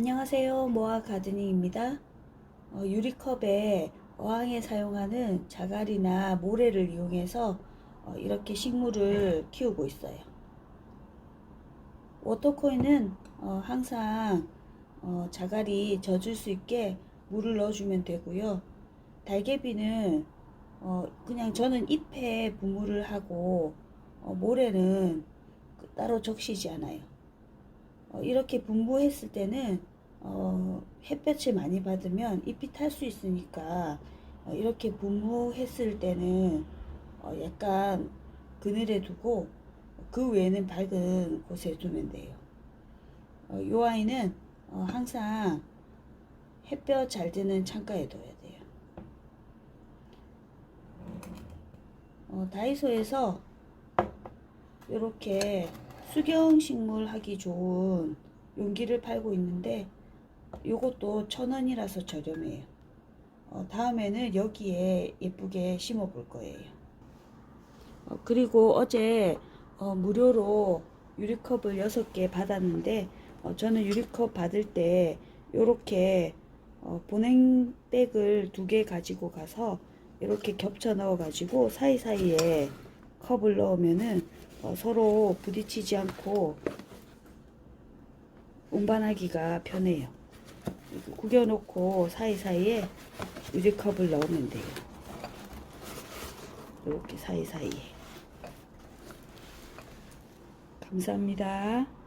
안녕하세요. 모아 가드닝입니다. 어, 유리컵에 어항에 사용하는 자갈이나 모래를 이용해서 어, 이렇게 식물을 키우고 있어요. 워터코인은 어, 항상 어, 자갈이 젖을 수 있게 물을 넣어주면 되고요. 달개비는 어, 그냥 저는 잎에 분무를 하고 어, 모래는 그 따로 적시지 않아요. 어, 이렇게 분부했을 때는 어, 햇볕을 많이 받으면 잎이 탈 수 있으니까 어, 이렇게 분무했을 때는 어, 약간 그늘에 두고 그 외에는 밝은 곳에 두면 돼요. 어, 이 아이는 어, 항상 햇볕 잘 드는 창가에 둬야 돼요. 어, 다이소에서 이렇게 수경 식물 하기 좋은 용기를 팔고 있는데 요것도 천 원이라서 저렴해요. 어, 다음에는 여기에 예쁘게 심어 볼 거예요. 어, 그리고 어제 어, 무료로 유리컵을 6개 받았는데 어, 저는 유리컵 받을 때 요렇게 어, 보냉백을 두 개 가지고 가서 이렇게 겹쳐 넣어 가지고 사이사이에 컵을 넣으면은 어, 서로 부딪히지 않고 운반하기가 편해요. 구겨놓고 사이사이에 유리컵을 넣으면 돼요. 이렇게 사이사이에. 감사합니다.